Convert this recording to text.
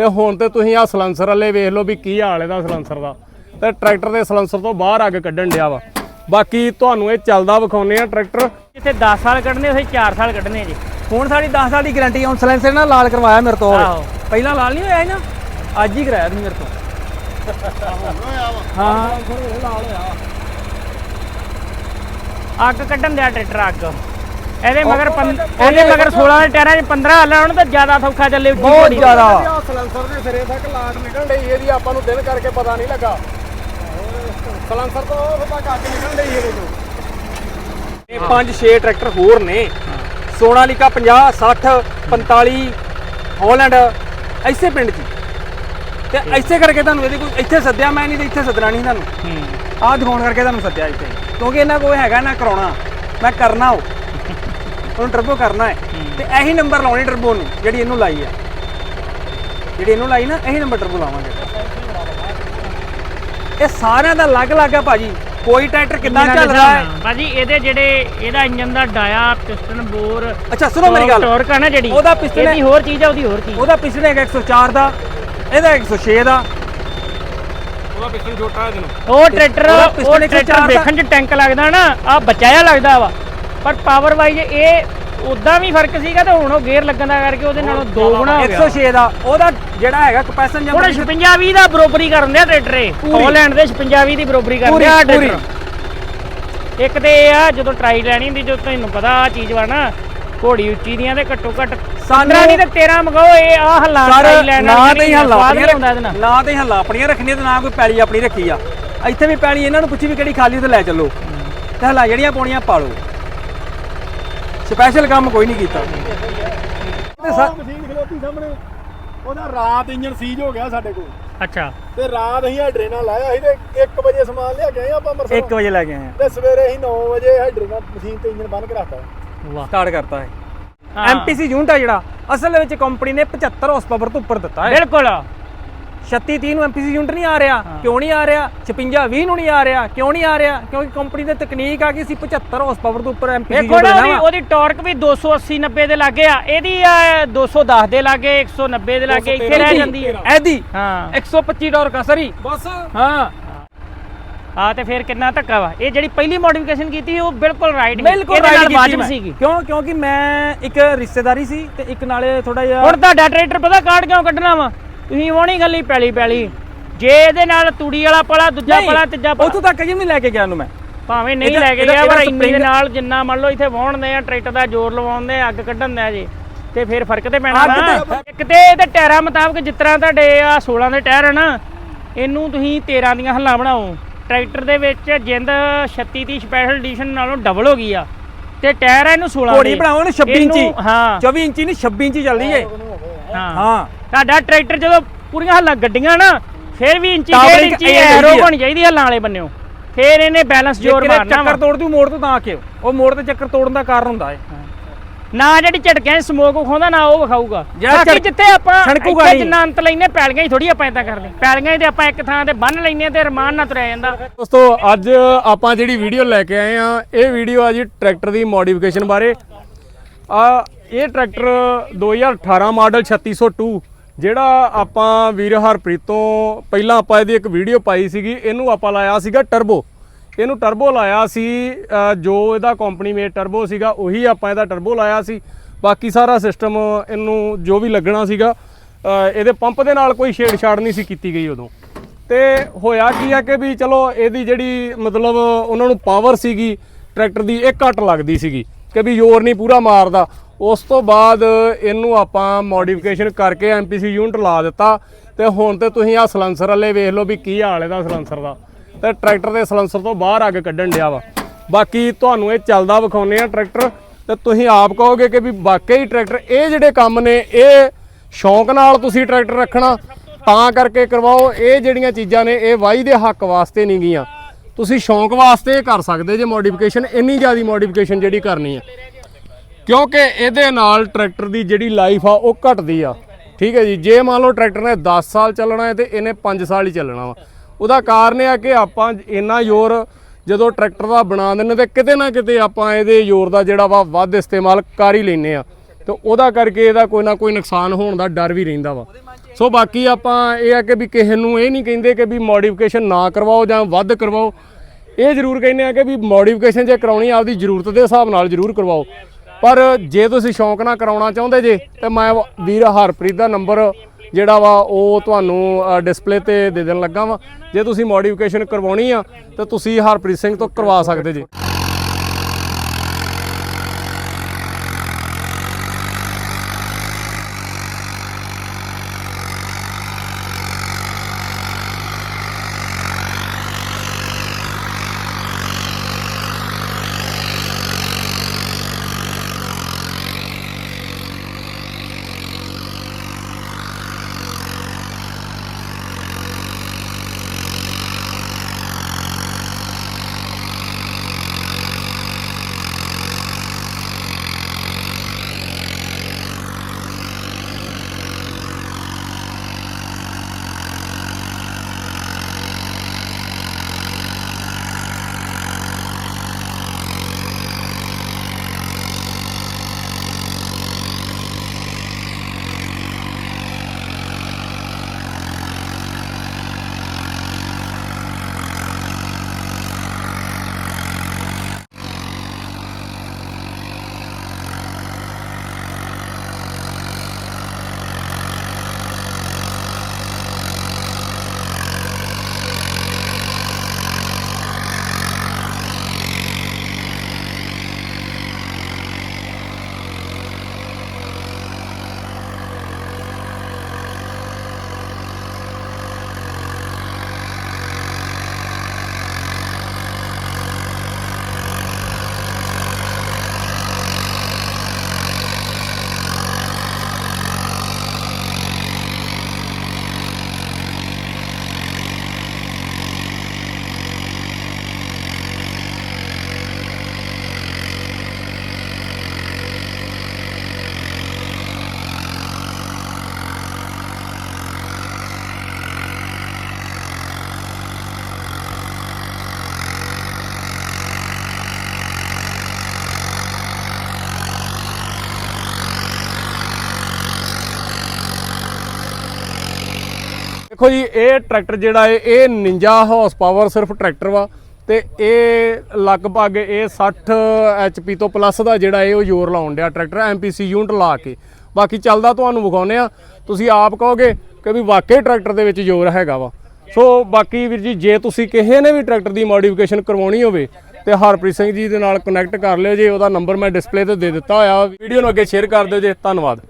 ਤੇ ਹੁਣ ਤੇ ਤੁਸੀਂ ਆ ਸਲੈਂਸਰ ਵਾਲੇ ਵੇਖ ਲਓ ਵੀ ਕੀ ਹਾਲ ਇਹਦਾ ਸਲੈਂਸਰ ਦਾ। ਤੇ ਟਰੈਕਟਰ ਦੇ ਸਲੈਂਸਰ ਤੋਂ ਬਾਹਰ ਅੱਗ ਕੱਢਣ ਡਿਆ ਵਾ। ਬਾਕੀ ਤੁਹਾਨੂੰ ਇਹ ਚੱਲਦਾ ਵਿਖਾਉਨੇ ਆ ਟਰੈਕਟਰ। ਜਿੱਥੇ 10 ਸਾਲ ਕੱਢਨੇ ਉੱਥੇ 4 ਸਾਲ ਕੱਢਨੇ ਜੀ। ਹੁਣ ਸਾਡੀ 10 ਸਾਲ ਦੀ ਗਾਰੰਟੀ ਹੁਣ ਸਲੈਂਸਰ ਨਾਲ ਲਾਲ ਕਰਵਾਇਆ ਮੇਰੇ ਤੋਂ। ਪਹਿਲਾਂ ਲਾਲ ਨਹੀਂ ਹੋਇਆ ਸੀ ਨਾ ਅੱਜ ਹੀ ਕਰਾਇਆ ਤੁਸੀਂ ਮੇਰੇ ਤੋਂ। ਹਾਂ। ਅੱਗ ਕੱਢਣ ਦਿਆ ਟਰੈਕਟਰ ਅੱਗ। ਇਹਦੇ ਮਗਰ ਪੰ- ਇਹਦੇ ਮਗਰ 16 ਦੇ ਟਾਇਰਾਂ 'ਚ 15 ਹਾਲੇ ਹੁਣ ਤਾਂ ਜ਼ਿਆਦਾ ਸੌਖਾ ਚੱਲੇ ਉੱਚੀ ਬਹੁਤ ਘੋੜੀ। ਜ਼ਿਆਦਾ। ਸਲੈਂਸਰ ਦੇ ਸਿਰੇ ਤੱਕ ਲਾਟ ਨਿਕਲ ਰਹੀ ਇਹਦੀ ਆਪਾਂ ਨੂੰ ਦਿਨ ਕਰਕੇ ਪਤਾ ਨਹੀਂ ਲੱਗਾ। ਸਲੈਂਸਰ ਤੋਂ ਉਹ ਤੱਕ ਅੱਗ ਨਿਕਲ ਰਹੀ ਇਹਦੇ ਤੋਂ। ਇਹ 5-6 ਟਰੈਕਟਰ ਹੋਰ ਨੇ। ਸੋਨਾਲੀਕਾ 50 60 45 ਹਾਲੈਂਡ ਐਸੇ ਪਿੰਡ 'ਚ। ਤੇ ਐਸੇ ਕਰਕੇ ਤੁਹਾਨੂੰ ਇਹਦੇ ਕੋਈ ਇੱਥੇ ਸੱਦਿਆ ਮੈਂ ਨਹੀਂ ਤੇ ਇੱਥੇ ਸੱਦਣਾ ਨਹੀਂ ਤੁਹਾਨੂੰ। ਹੂੰ। ਆਹ ਦਿਖਾਉਣ ਕਰਕੇ ਤੁਹਾਨੂੰ ਸੱਦਿਆ ਇੱਥੇ। ਕਿਉਂਕਿ ਇਹਨਾਂ ਕੋਲ ਹੈਗਾ ਨਾ ਕਰਾਉਣਾ। ਮੈਂ ਕਰਨਾ ਉਹ। ਉਹਨੂੰ ਟਰਬੋ ਕਰਨਾ ਹੈ। ਤੇ ਇਹੀ ਨੰਬਰ ਲਾਉਣੀ ਟਰਬੋ ਨੂੰ ਜਿਹੜੀ ਇਹਨੂੰ ਲਾਈ ਆ ਜਿਹੜੀ ਇਹਨੂੰ ਲਾਈ ਨਾ ਇਹੀ ਨੰਬਰ ਟਰਬੋ ਲਾਵਾਂਗੇ। ਇਹ ਸਾਰਿਆਂ ਦਾ ਅਲੱਗ-ਅਲੱਗ ਆ ਭਾਜੀ। ਕੋਈ ਟਰੈਕਟਰ ਕਿੱਦਾਂ ਚੱਲ ਰਿਹਾ ਹੈ? ਭਾਜੀ ਇਹਦੇ ਜਿਹੜੇ ਇਹਦਾ ਇੰਜਨ ਦਾ ਡਾਇਆ ਪਿਸਟਨ ਬੋਰ ਅੱਛਾ ਸੁਣੋ ਮੇਰੀ ਗੱਲ। ਟਾਰਕ ਆ ਨਾ ਜਿਹੜੀ। ਉਹਦਾ ਹੈ- ਇਹਦੀ ਹੋਰ ਚੀਜ਼ ਆ ਉਹਦੀ ਹੋਰ ਚੀਜ਼। ਉਹਦਾ ਪਿਛਲੇ ਹੈਗਾ 104 ਦਾ ਇਹਦਾ 106 ਦਾ। ਉਹਦਾ ਪਿਸਟਨ ਛੋਟਾ ਹੈ ਜਨੂੰ ਉਹ ਟਰੈਕਟਰ ਉਹ ਟਰੈਕਟਰ ਵੇਖਣ 'ਚ ਟੈਂਕ ਲੱਗਦਾ ਨਾ ਆ ਬਚਾਇਆ ਲੱਗਦਾ ਵਾ। ਪਰ ਪਾਵਰ ਵਾਈਜ਼ ਇਹ ਉਦਾਂ ਵੀ ਫ਼ਰਕ ਸੀਗਾ ਤੇ ਹੁਣ ਉਹ ਗੇਅਰ ਲੱਗਣ ਦਾ ਕਰਕੇ ਉਹਦੇ ਨਾਲੋਂ ਦੋ ਗੁਣਾ ਹੋ ਗਿਆ। 106 ਦਾ ਉਹਦਾ ਜਿਹੜਾ ਹੈਗਾ ਕਪੈਸਨ ਹੁਣ 56 20 ਦਾ ਬਰੋਬਰੀ ਕਰਨ ਦਿਆ ਟਰੈਕਟਰ ਇਹ। ਹਾਲੈਂਡ ਦੇ 56 20 ਦੀ ਬਰੋਬਰੀ ਕਰਨ ਦਿਆ। ਟਰੈਕਟਰ ਇੱਕ ਤੇ ਇਹ ਆ ਜਦੋਂ ਟਰਾਈ ਲੈਣੀ ਹੁੰਦੀ ਜਦੋਂ ਤੁਹਾਨੂੰ ਪਤਾ ਆ ਚੀਜ਼ ਵਾ ਨਾ ਘੋੜੀ ਉੱਚੀ ਦੀਆਂ ਤੇ ਘੱਟੋ ਘੱਟ 15 ਨਹੀਂ ਤੇ 13 ਮਗਾਓ ਇਹ ਆ ਹੱਲਾ ਟਰਾਈ ਲੈਣ ਨਾ ਤੇ ਹੱਲਾ ਆਪਣੀਆਂ ਨਾ ਤੇ ਹੀ ਹੱਲਾ ਆਪਣੀਆਂ ਰੱਖਣੀਆਂ ਤੇ ਨਾ ਕੋਈ ਪੈਲੀ ਆਪਣੀ ਰੱਖੀ ਆ। ਇੱਥੇ ਵੀ ਪੈਲੀ ਇਹਨਾਂ ਨੂੰ ਪੁੱਛੀ ਵੀ ਕਿਹੜੀ ਖਾਲੀ ਤੇ ਲੈ ਚੱਲੋ। ਤੇ ਹੱਲਾ ਜਿਹੜੀਆਂ ਪਾਉਣੀਆਂ ਪਾ ਲਓ। ਸਪੈਸ਼ਲ ਕੰਮ ਕੋਈ ਨਹੀਂ ਕੀਤਾ। ਤੇ ਸਰ ਮਸ਼ੀਨ ਖਲੋਤੀ ਸਾਹਮਣੇ। ਉਹਦਾ ਰਾਤ ਇੰਜਨ ਸੀਜ ਹੋ ਗਿਆ ਸਾਡੇ ਕੋਲ। ਅੱਛਾ। ਤੇ ਰਾਤ ਅਸੀਂ ਹਾਈਡਰੇ ਨਾਲ ਲਾਇਆ ਸੀ ਤੇ 1 ਵਜੇ ਸਮਾਨ ਲਿਆ ਗਏ ਆਪਾਂ ਅੰਮ੍ਰਿਤਸਰ 1 ਵਜੇ ਲੈ ਕੇ ਆਏ ਆ। ਤੇ ਸਵੇਰੇ ਅਸੀਂ 9 ਵਜੇ ਹਾਈਡਰੇ ਨਾਲ ਮਸ਼ੀਨ ਤੇ ਇੰਜਨ ਬੰਦ ਕਰਾਤਾ ਵਾਹ। ਸਟਾਰਟ ਕਰਤਾ ਹੈ। ਹਾਂ। ਐਮਪੀਸੀ ਯੂਨਿਟ ਆ ਜਿਹੜਾ। ਅਸਲ ਵਿੱਚ ਕੰਪਨੀ ਨੇ 75 ਹਾਰਸ ਪਾਵਰ ਤੋਂ ਉੱਪਰ ਦਿੱਤਾ ਹੈ। ਬਿਲਕੁਲ। 36 30 ਨੂੰ ਐਮਪੀਸੀ ਯੂਨਿਟ ਨਹੀਂ ਆ ਰਿਹਾ। ਕਿਉਂ ਨਹੀਂ ਆ ਰਿਹਾ? 56 20 ਨੂੰ ਨਹੀਂ ਆ ਰਿਹਾ। ਕਿਉਂ ਨਹੀਂ ਆ ਰਿਹਾ? ਕਿਉਂਕਿ ਕੰਪਨੀ ਦੀ ਤਕਨੀਕ ਆ ਕਿ ਅਸੀਂ 75 ਹਾਰਸ ਪਾਵਰ ਤੋਂ ਉੱਪਰ ਐਮਪੀਸੀ ਦੇਖੋ ਨਾ ਉਹਦੀ ਵਾ ਉਹਦੀ ਟਾਰਕ ਵੀ 280 90 ਦੇ ਲਾਗੇ ਆ। ਇਹਦੀ ਆ 210 ਦੇ ਲਾਗੇ 190 ਦੇ ਲਾਗੇ ਇੱਥੇ ਰਹਿ ਜਾਂਦੀ ਹੈ। ਐਦੀ ਹਾਂ 125 ਡਾਲਰ ਕਾ ਸਰੀ। ਬਸ। ਹਾਂ। ਆ ਤੇ ਫਿਰ ਕਿੰਨਾ ਧੱਕਾ ਵਾ। ਇਹ ਜਿਹੜੀ ਪਹਿਲੀ ਮੋਡੀਫਿਕੇਸ਼ਨ ਕੀਤੀ ਉਹ ਬਿਲਕੁਲ ਰਾਈਟ ਬਿਲਕੁਲ ਇਹਦੇ right ਨਾਲ ਕੀਤੀ ਵਾਜਬ। ਸੀਗੀ। ਕਿਉਂ? ਕਿਉਂਕਿ ਮੈਂ ਇੱਕ ਰਿਸ਼ਤੇਦਾਰੀ ਸੀ ਤੇ ਇੱਕ ਨਾਲੇ ਥੋੜਾ ਜਿਹਾ ਹੁਣ ਤੁਹਾਡਾ ਟਰੈਕਟਰ ਪਤਾ ਕਾਰਡ ਕਿਉਂ ਕੱਢਣਾ ਵਾ? ਤੁਸੀਂ ਉਹ ਨਹੀਂ ਗੱਲੀ ਪੈਲੀ ਪੈਲੀ। ਜੇ ਇਹਦੇ ਨਾਲ ਤੂੜੀ ਵਾਲਾ ਪਲਾ ਦੂਜਾ ਪਲਾ ਤੀਜਾ ਪਲਾ। ਉੱਥੋਂ ਤੱਕ ਜੀ ਨਹੀਂ ਲੈ ਕੇ ਗਿਆ ਉਹਨੂੰ ਮੈਂ? ਭਾਵੇਂ ਨਹੀਂ ਲੈ ਕੇ ਗਿਆ ਪਰ ਇੰਨੀ ਦੇ ਨਾਲ ਜਿੰਨਾ ਮੰਨ ਲਓ ਇੱਥੇ ਵਾਹੁਣਦੇ ਆ ਟਰੈਕਟਰ ਦਾ ਜ਼ੋਰ ਲਵਾਉਂਦੇ ਅੱਗ ਕੱਢਣ ਦਾ ਜੇ ਤੇ ਫਿਰ ਫ਼ਰਕ ਤੇ ਪੈਣਾ ਤੇ- ਇੱਕ ਤੇ ਇਹਦੇ ਟਾਇਰਾਂ ਮੁਤਾਬਕ ਜਿਸ ਤਰ੍ਹਾਂ ਤੁਹਾਡੇ ਆ 16 ਦੇ ਟਾਇਰ ਹਨ ਇਹਨੂੰ ਤੁਸੀਂ 13 ਦੀਆਂ ਹੱਲਾਂ ਬਣਾਓ। ਟਰੈਕਟਰ ਦੇ ਵਿੱਚ ਜਿੰਦ 36 ਦੀ ਸਪੈਸ਼ਲ ਐਡੀਸ਼ਨ ਨਾਲੋਂ ਡਬਲ ਹੋ ਗਈ ਆ। ਤੇ ਟਾਇਰ ਆ ਇਹਨੂੰ 16 ਘੋੜੀ ਦੇ। ਬਣਾਓ ਨਾ 26 ਇੰਚੀ। ਹਾਂ। 24 ਇੰਚੀ ਨਹੀਂ 26 ਇੰਚੀ ਚੱਲਦੀ ਏ। ਹਾਂ। ਹਾਂ। ਤੁਹਾਡਾ ਟਰੈਕਟਰ ਜਦੋਂ ਪੂਰੀਆਂ ਹੱਲਾਂ ਗੱਡੀਆਂ ਨਾ ਫਿਰ ਵੀ ਇੰਚੀ ਡੇਢ ਇੰਚੀ ਐਰੋ। ਹੋਣੀ ਚਾਹੀਦੀ ਹੱਲਾਂ ਵਾਲੇ ਬੰਨਿਓ। ਫਿਰ ਇਹਨੇ ਬੈਲੈਂਸ ਜ਼ੋਰ ਮਾਰਨਾ ਚੱਕਰ ਵਾ। ਤੋੜ ਦੂ ਮੋੜ ਤੋਂ ਤਾਂ ਕਿ ਉਹ ਮੋੜ ਤੇ ਚੱਕਰ ਤੋੜਨ ਦਾ ਕਾਰਨ ਹੁੰਦਾ ਏ। ਨਾ ਜਿਹੜੀ ਝਟਕਿਆਂ ਸਮੋਕ ਵਿਖਾਉਂਦਾ ਨਾ ਉਹ ਵਿਖਾਊਗਾ। ਜਿਹੜਾ ਬਾਕੀ ਜਿੱਥੇ ਆਪਾਂ ਇੱਥੇ। ਜਿੰਨਾ ਅੰਤ ਲੈਨੇ ਪੈਲੀਆਂ ਹੀ ਥੋੜੀ ਆਪਾਂ ਇਦਾਂ ਕਰਦੇ। ਪੈਲੀਆਂ ਹੀ ਤੇ ਆਪਾਂ ਇੱਕ ਥਾਂ ਤੇ ਬੰਨ ਲੈਨੇ ਤੇ ਰਮਾਨ ਨਾਲ ਤੁਰਿਆ ਜਾਂਦਾ। ਦੋਸਤੋ ਅੱਜ ਆਪਾਂ ਜਿਹੜੀ ਵੀਡੀਓ ਲੈ ਕੇ ਆਏ ਆ ਇਹ ਵੀਡੀਓ ਆ ਜੀ ਟਰੈਕਟਰ ਦੀ ਮੋਡੀਫਿਕੇਸ਼ਨ ਬਾਰੇ। ਆ ਇਹ ਟਰੈਕਟਰ 2018 ਮਾਡਲ 3602 ਜਿਹੜਾ ਆਪਾਂ ਵੀਰ ਹਰਪ੍ਰੀਤ ਤੋਂ ਪਹਿਲਾਂ ਆਪਾਂ ਇਹਦੀ ਇੱਕ ਵੀਡੀਓ ਪਾਈ ਸੀਗੀ, ਇਹਨੂੰ ਆਪਾਂ ਲਾਇਆ ਸੀਗਾ ਟਰਬੋ ਇਹਨੂੰ ਟਰਬੋ ਲਾਇਆ ਸੀ ਜੋ ਇਹਦਾ ਕੰਪਨੀ ਮੇਡ ਟਰਬੋ ਸੀਗਾ, ਉਹੀ ਆਪਾਂ ਇਹਦਾ ਟਰਬੋ ਲਾਇਆ ਸੀ। ਬਾਕੀ ਸਾਰਾ ਸਿਸਟਮ ਇਹਨੂੰ ਜੋ ਵੀ ਲੱਗਣਾ ਸੀਗਾ ਇਹਦੇ ਪੰਪ ਦੇ ਨਾਲ ਕੋਈ ਛੇੜਛਾੜ ਨਹੀਂ ਸੀ ਕੀਤੀ ਗਈ ਉਦੋਂ। ਤੇ ਹੋਇਆ ਕੀ ਆ ਕਿ ਵੀ ਚਲੋ ਇਹਦੀ ਜਿਹੜੀ ਮਤਲਬ ਉਹਨਾਂ ਨੂੰ ਪਾਵਰ ਸੀਗੀ, ਟਰੈਕਟਰ ਦੀ, ਇਹ ਘੱਟ ਲੱਗਦੀ ਸੀਗੀ ਕਿ ਵੀ ਜ਼ੋਰ ਨਹੀਂ ਪੂਰਾ ਮਾਰਦਾ। ਉਸ ਤੋਂ ਬਾਅਦ ਇਹਨੂੰ ਆਪਾਂ ਮੋਡੀਫਿਕੇਸ਼ਨ ਕਰਕੇ ਐਮਪੀਸੀ ਯੂਨਿਟ ਲਾ ਦਿੱਤਾ ਤੇ ਹੁਣ ਤੇ ਤੁਸੀਂ ਆ ਸਲੈਂਸਰ ਵਾਲੇ ਵੇਖ ਲਓ ਵੀ ਕੀ ਹਾਲ ਇਹਦਾ ਸਲੈਂਸਰ ਦਾ। ਤੇ ਟਰੈਕਟਰ ਦੇ ਸਲੈਂਸਰ ਤੋਂ ਬਾਹਰ ਅੱਗ ਕੱਢਣ ਡਿਆ ਵਾ। ਬਾਕੀ ਤੁਹਾਨੂੰ ਇਹ ਚੱਲਦਾ ਵਿਖਾਉਨੇ ਆ ਟਰੈਕਟਰ ਤੇ ਤੁਸੀਂ ਆਪ ਕਹੋਗੇ ਕਿ ਵੀ ਵਾਕਈ ਟਰੈਕਟਰ ਇਹ ਜਿਹੜੇ ਕੰਮ ਨੇ, ਇਹ ਸ਼ੌਂਕ ਨਾਲ ਤੁਸੀਂ ਟਰੈਕਟਰ ਰੱਖਣਾ, ਤਾਂ ਕਰਕੇ ਕਰਵਾਓ। ਇਹ ਜਿਹੜੀਆਂ ਚੀਜ਼ਾਂ ਨੇ, ਇਹ ਵਾਈ ਦੇ ਹੱਕ ਵਾਸਤੇ ਨਹੀਂ ਗੀਆਂ ਤੁਸੀਂ ਸ਼ੌਂਕ ਵਾਸਤੇ ਕਰ ਸਕਦੇ ਜੇ ਮੋਡੀਫਿਕੇਸ਼ਨ ਇੰਨੀ ਜ਼ਿਆਦੀ ਮੋਡੀਫਿਕੇਸ਼ਨ ਜਿਹੜੀ ਕਰਨੀ ਹੈ। ਕਿਉਂਕਿ ਇਹਦੇ ਨਾਲ ਟਰੈਕਟਰ ਦੀ ਜਿਹੜੀ ਲਾਈਫ ਆ, ਉਹ ਘਟਦੀ ਆ। ਠੀਕ ਹੈ ਜੀ? ਜੇ ਮੰਨ ਲਓ ਟਰੈਕਟਰ ਨੇ 10 ਸਾਲ ਚੱਲਣਾ ਹੈ ਤੇ ਇਹਨੇ 5 ਸਾਲ ਹੀ ਚੱਲਣਾ ਵਾ। ਉਹਦਾ ਕਾਰਨ ਇਹ ਆ ਕਿ ਆਪਾਂ ਇੰਨਾ ਜ਼ੋਰ ਜਦੋਂ ਟਰੈਕਟਰ ਦਾ ਬਣਾ ਦਿੰਨੇ ਤੇ ਕਿਤੇ ਨਾ ਕਿਤੇ ਆਪਾਂ ਇਹਦੇ ਜ਼ੋਰ ਦਾ ਜਿਹੜਾ ਵਾ, ਵੱਧ ਇਸਤੇਮਾਲ ਕਰ ਹੀ ਲੈਨੇ ਆ। ਤੇ ਉਹਦਾ ਕਰਕੇ ਇਹਦਾ ਕੋਈ ਨਾ ਕੋਈ ਨੁਕਸਾਨ ਹੋਣ ਦਾ ਡਰ ਵੀ ਰਹਿੰਦਾ ਵਾ। ਸੋ ਬਾਕੀ ਆਪਾਂ ਇਹ ਆ ਕਿ ਵੀ ਕਿਸੇ ਨੂੰ ਇਹ ਨਹੀਂ ਕਹਿੰਦੇ ਕਿ ਵੀ ਮੋਡੀਫਿਕੇਸ਼ਨ ਨਾ ਕਰਵਾਓ ਜਾਂ ਵੱਧ ਕਰਵਾਓ। ਇਹ ਜ਼ਰੂਰ ਕਹਿੰਦੇ ਆ ਕਿ ਵੀ ਮੋਡੀਫਿਕੇਸ਼ਨ ਜੇ ਕਰਾਉਣੀ ਆਪਦੀ ਜ਼ਰੂਰਤ ਦੇ ਹਿਸਾਬ ਨਾਲ ਜ਼ਰੂਰ ਕਰਵਾਓ। ਪਰ ਜੇ ਤੁਸੀਂ ਸ਼ੌਂਕ ਨਾਲ ਕਰਾਉਣਾ ਚਾਹੁੰਦੇ ਜੇ, ਤੇ ਮੈਂ ਵੀਰ ਹਰਪ੍ਰੀਤ ਦਾ ਨੰਬਰ ਜਿਹੜਾ ਵਾ, ਉਹ ਤੁਹਾਨੂੰ ਡਿਸਪਲੇ ਤੇ ਦੇ ਦੇਣ ਲੱਗਾ ਵਾ। ਜੇ ਤੁਸੀਂ ਮੋਡੀਫਿਕੇਸ਼ਨ ਕਰਵਾਉਣੀ ਆ, ਤਾਂ ਤੁਸੀਂ ਹਰਪ੍ਰੀਤ ਸਿੰਘ ਤੋਂ ਕਰਵਾ ਸਕਦੇ ਜੇ। ਦੇਖੋ ਜੀ, ਇਹ ਟਰੈਕਟਰ ਜਿਹੜਾ ਹੈ ਇਹ 49 ਹਾਰਸ ਪਾਵਰ ਸਿਰਫ ਟਰੈਕਟਰ ਵਾ ਤੇ ਇਹ ਲਗਭਗ ਇਹ 60 ਐਚਪੀ ਤੋਂ ਪਲੱਸ ਦਾ ਜਿਹੜਾ ਇਹ ਉਹ ਜ਼ੋਰ ਲਾਉਣ ਡਿਆ ਟਰੈਕਟਰ ਐਮਪੀਸੀ ਯੂਨਿਟ ਲਾ ਕੇ। ਬਾਕੀ ਚੱਲਦਾ ਤੁਹਾਨੂੰ ਵਿਖਾਉਨੇ ਆ ਤੁਸੀਂ ਆਪ ਕਹੋਗੇ ਕਿ ਵੀ ਵਾਕਈ ਟਰੈਕਟਰ ਦੇ ਵਿੱਚ ਜ਼ੋਰ ਹੈਗਾ ਵਾ। ਸੋ ਬਾਕੀ ਵੀਰ ਜੀ, ਜੇ ਤੁਸੀਂ ਕਿਸੇ ਨੇ ਵੀ ਟਰੈਕਟਰ ਦੀ ਮੋਡੀਫਿਕੇਸ਼ਨ ਕਰਵਾਉਣੀ ਹੋਵੇ ਤੇ ਹਰਪ੍ਰੀਤ ਸਿੰਘ ਜੀ ਦੇ ਨਾਲ ਕਨੈਕਟ ਕਰ ਲਿਓ ਜੇ। ਉਹਦਾ ਨੰਬਰ ਮੈਂ ਡਿਸਪਲੇ ਤੇ ਦੇ ਦਿੱਤਾ ਹੋਇਆ। ਵੀਡੀਓ ਨੂੰ ਅੱਗੇ ਸ਼ੇਅਰ ਕਰ ਦਿਓ ਜੇ। ਧੰਨਵਾਦ।